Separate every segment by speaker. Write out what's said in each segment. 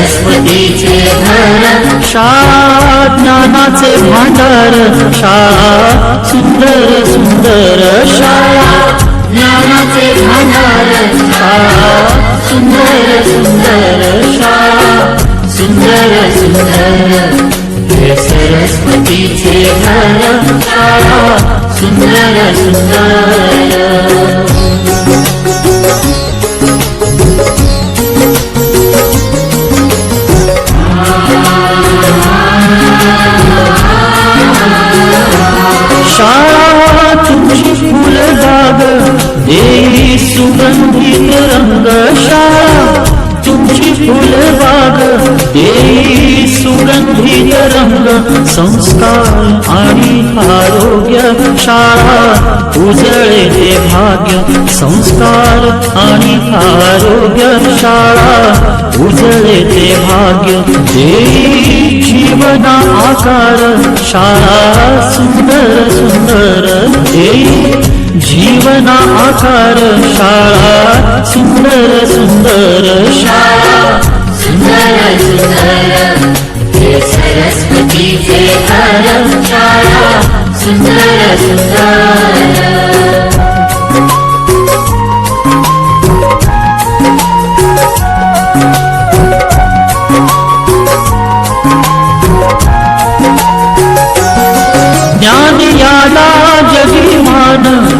Speaker 1: हे सरस्वतीचे घर शाळा ज्ञानाचे भांडार शाळा सुंदर सुंदर शाळा ज्ञानाचे भांडार शाळा सुंदर सुंदर शाळा सुंदर सुंदर हे सरस्वतीचे घर शाळा सुंदर सुंदर देवी सुगंधित रंग शाळा तुमची फुलबाग देवी सुगंधित रंग संस्कार आणि आरोग्य शाळा उजळे ते भाग्य संस्कार आणि आरोग्य शाळा उजळे ते भाग्य देवी जीवना आकार शाळा सुंदर सुंदर देवी जीवना आकार शाळा सुंदर सुंदर। शाळा सुंदर सुंदर। हे सरस्वतीचे घर शाळा सुंदर सुंदर। ज्ञान याला जगिमान। गुणवंतांचा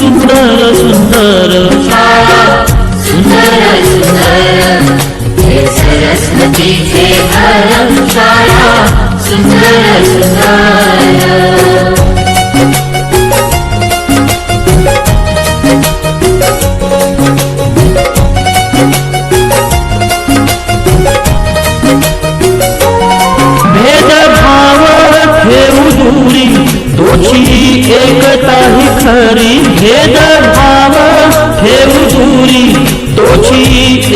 Speaker 1: सुंदर सुंदर शाळा सुंदर सुंदर हे सरस्वतीचे घर शाळा सुंदर सुंदर भेदभाव ठेवू दूरी दोषी एकता खरी भेद भाव ठेवू दूरी तोची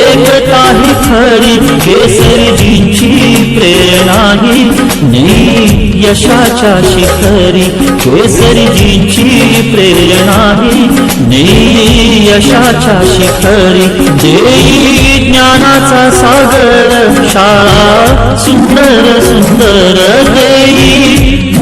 Speaker 1: एकता ही खरी केसरीजींची प्रेरणा ही नी यशाच्या शिखरी केसरजींची प्रेरणा ही नी यशाच्या शिखरी देई ज्ञानाचा सागर शाळा सुंदर सुंदर देई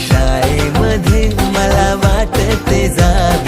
Speaker 2: शाळेमध्ये मला वाटते जावे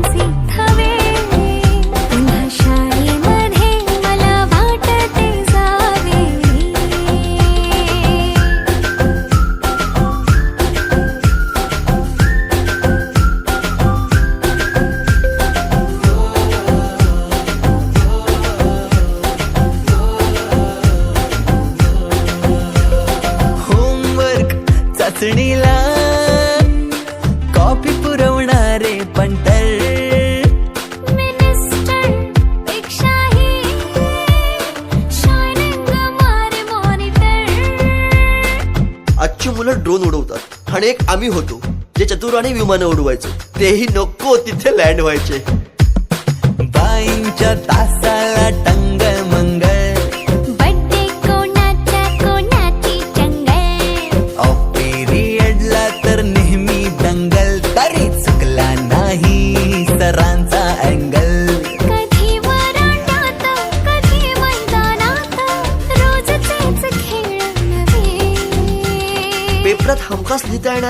Speaker 3: आणि एक आम्ही होतो जे चतुराने विमानं उडवायचो. तेही नको तिथे लँड व्हायचे.
Speaker 2: बाईंच्या तासाला टंग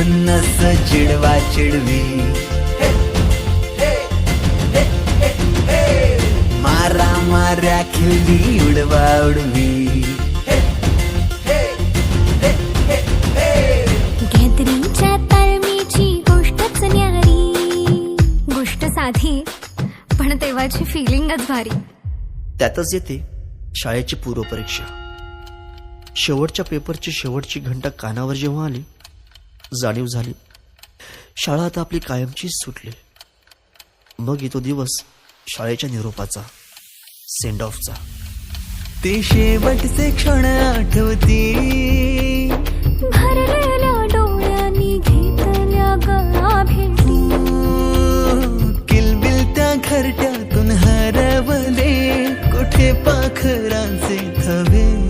Speaker 2: खुन्नस चिडवा चिडवी. मारा माऱ्या खिल्ली उडवा उडवी.
Speaker 4: गॅदरिंगच्या ताळमीची गोष्टच न्यारी. गोष्ट साधी पण तेव्हाची फिलिंगच भारी.
Speaker 3: त्यातच येते शाळेची पूर्वपरीक्षा. शेवटच्या पेपरची शेवटची घंटा कानावर जेव्हा आली जाणीव झाली. शाळा आता आपली कायमचीच सुटली. मग येतो दिवस शाळेच्या निरोपाचा सेंड ऑफचा
Speaker 2: ते शेवटचे क्षण आठवती. किलबिल त्या घरट्यातून हरवले. कुठे पाखरांचे थवे?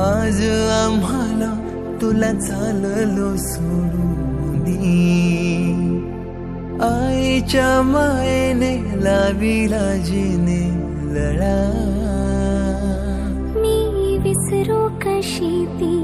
Speaker 2: आज आम्हाला तुला चाललो सोडून आईच्या मायेने लाविला जिने लढा
Speaker 4: मी विसरू कशी ती?